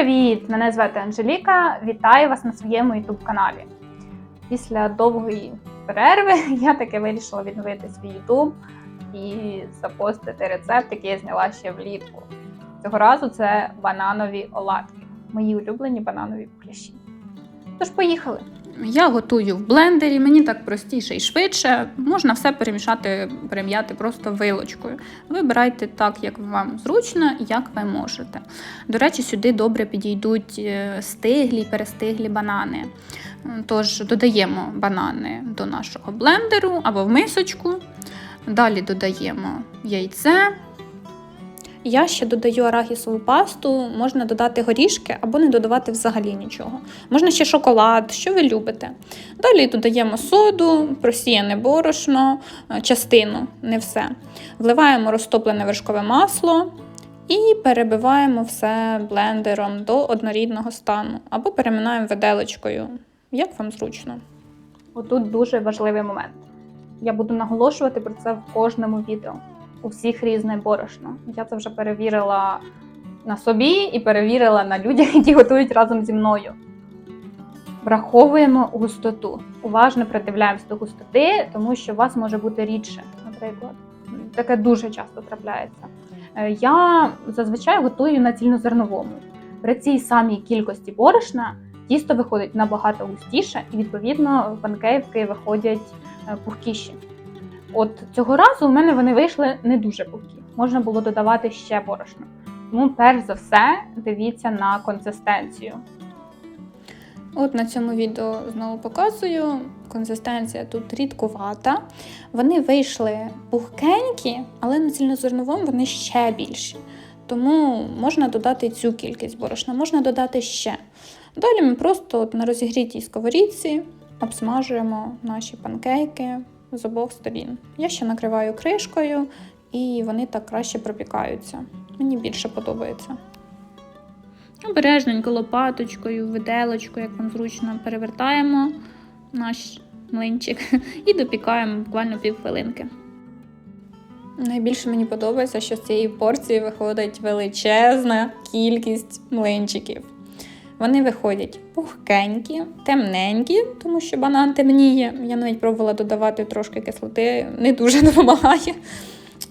Привіт! Мене звати Анжеліка. Вітаю вас на своєму youtube каналі. Після довгої перерви я таки вирішила відновити свій YouTube і запостити рецепт, який я зняла ще влітку. Цього разу це бананові оладки. Мої улюблені бананові пляші. Тож поїхали! Я готую в блендері, мені так простіше і швидше. Можна все перемішати, перем'яти просто вилочкою. Вибирайте так, як вам зручно як ви можете. До речі, сюди добре підійдуть е, стиглі, перестиглі банани. Тож додаємо банани до нашого блендеру або в мисочку. Далі додаємо яйце. Я ще додаю арахісову пасту, можна додати горішки або не додавати взагалі нічого. Можна ще шоколад, що ви любите. Далі додаємо соду, просіяне борошно, е, частину, не все. Вливаємо розтоплене вершкове масло і перебиваємо все блендером до однорідного стану або переминаємо виделочкою, як вам зручно. Отут дуже важливий момент. Я буду наголошувати про це в кожному відео. У всіх різне борошно. Я це вже перевірила на собі і перевірила на людях, які готують разом зі мною. Враховуємо густоту. Уважно придивляємось до густоти, тому що у вас може бути рідше, наприклад. Таке дуже часто трапляється. Е, Я зазвичай готую на цільнозерновому. При цій самій кількості борошна тісто виходить набагато густіше, і відповідно панкейки виходять е, пухкіші. От цього разу у мене вони вийшли не дуже пухкі. Можна було додавати ще борошно. Тому, перш за все, дивіться на консистенцію. От на цьому відео знову показую. Консистенція тут рідкувата. Вони вийшли пухкенькі, але на цільнозерновому вони ще більші. Тому можна додати цю кількість борошна, можна додати ще. Далі ми просто от на розігрітій сковорідці обсмажуємо наші панкейки з обох сторін. Я ще накриваю кришкою, і вони так краще пропікаються. Мені більше подобається. Обережненько лопаточкою, виделочкою, як вам зручно, перевертаємо наш млинчик і допікаємо буквально півхвилинки. Найбільше мені подобається, що з цієї порції виходить величезна кількість млинчиків. Вони виходять пухкенькі, темненькі, тому що банан темніє. Я навіть пробувала додавати трошки кислоти, не дуже допомагає.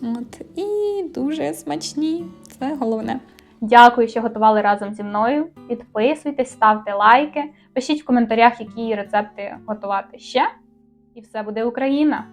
От. І дуже смачні. Це головне. Дякую, що готували разом зі мною. Підписуйтесь, ставте лайки, пишіть в коментарях, які рецепти готувати ще. І все буде Україна!